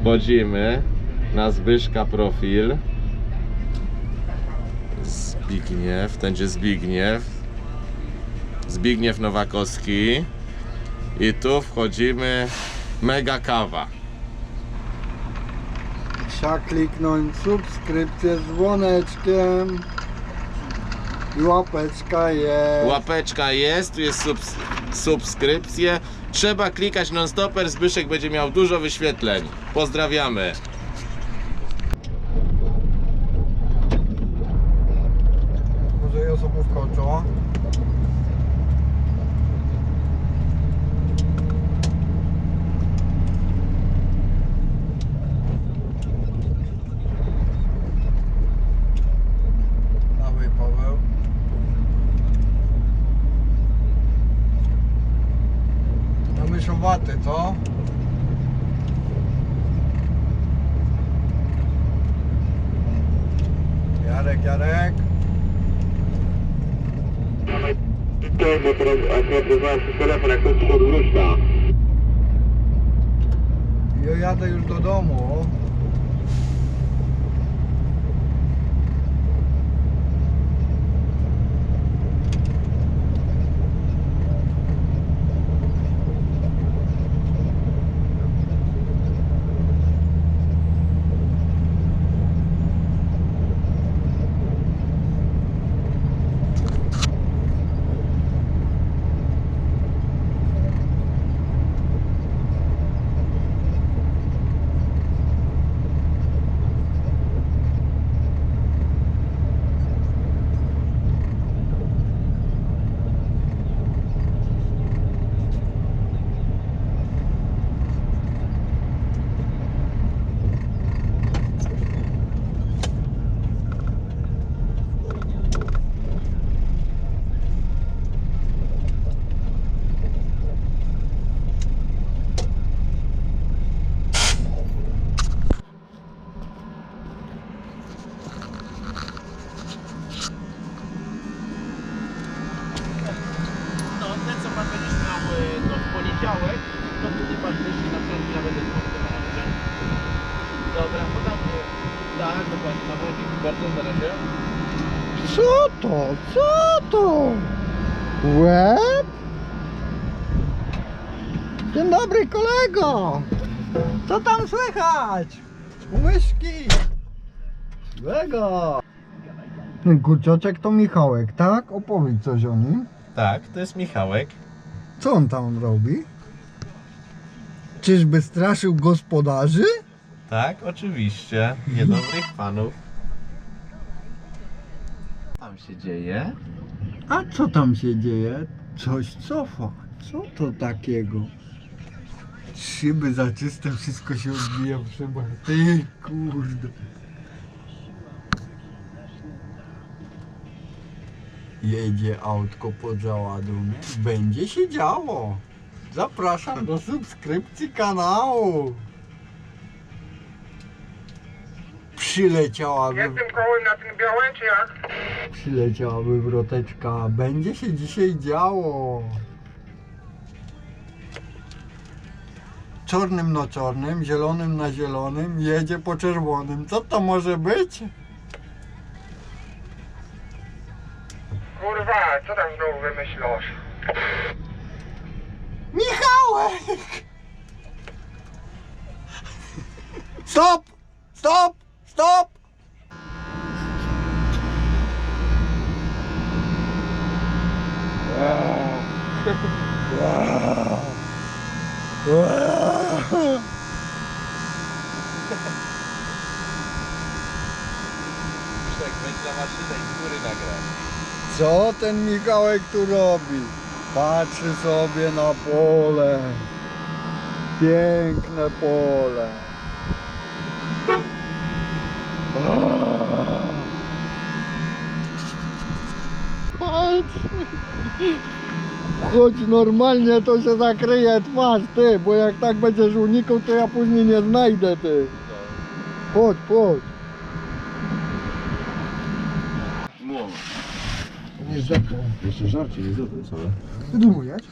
Wchodzimy na Zbyszka profil. Zbigniew, ten gdzie Zbigniew. Zbigniew Nowakowski. I tu wchodzimy mega kawa. Trzeba kliknąć subskrypcję z dzwoneczkiem. I łapeczka jest. Łapeczka jest, tu jest subs subskrypcje. Trzeba klikać non-stopper, Zbyszek będzie miał dużo wyświetleń. Pozdrawiamy. Może ja sobie wkoczą. Dawaj Paweł. No myszowaty, co? Jarek, Jarek. To, bo teraz akurat rozmawiam przez telefon, jak ktoś przyszedł wróćta. Ja jadę już do domu. No, te co pan będziesz miał y, to w poniedziałek, to wtedy pan wyjdzie na stronę, ja będę dzwonił na razie. Dobra, podam y, Tak, dokładnie, na razie, na. Co to? Co to? Łeb? Dzień dobry kolego! Co tam słychać? Złego! Ten kurczaczek to Michałek, tak? Opowiedz coś o nim. Tak, to jest Michałek. Co on tam robi? Czyżby straszył gospodarzy? Tak, oczywiście. Niedobrych panów. Tam się dzieje. A co tam się dzieje? Coś cofa. Co to takiego? Szyby za czyste, wszystko się odbija w szybach. Ty kurde. Jedzie autko pod załadunek. Będzie się działo. Zapraszam do subskrypcji kanału. Przyleciałaby... Jestem kołem na tym białym, czy jak? Przyleciałaby wroteczka. Będzie się dzisiaj działo. Czarnym na czarnym, zielonym na zielonym, jedzie po czerwonym. Co to może być? Kurwa, co tam znowu wymyślasz? Michałek! Stop! Stop! Stop! Zbyszek, wejdź na maszynę i z góry nagrać. Co ten Michałek tu robi? Patrzy sobie na pole. Piękne pole. Patrz! Chodź normalnie, to się zakryje twarz, ty, bo jak tak będziesz unikał, to ja później nie znajdę, ty. Chodź, chodź. Mów. Nie zdechło. Jeszcze żarcie jest dobre, co? Wydumujesz?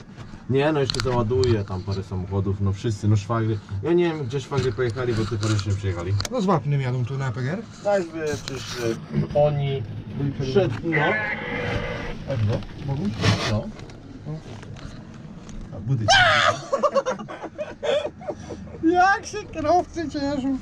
Nie, no jeszcze załaduję tam parę samochodów, no wszyscy, no szwagry. Ja nie wiem, gdzie szwagry pojechali, bo ty parę jeszcze nie przyjechali. No z Wapnem jadą tu na PGR. Tak, by przyszli oni przed, no. Mogą? No. A budy. Jak się kierowcy cieszą.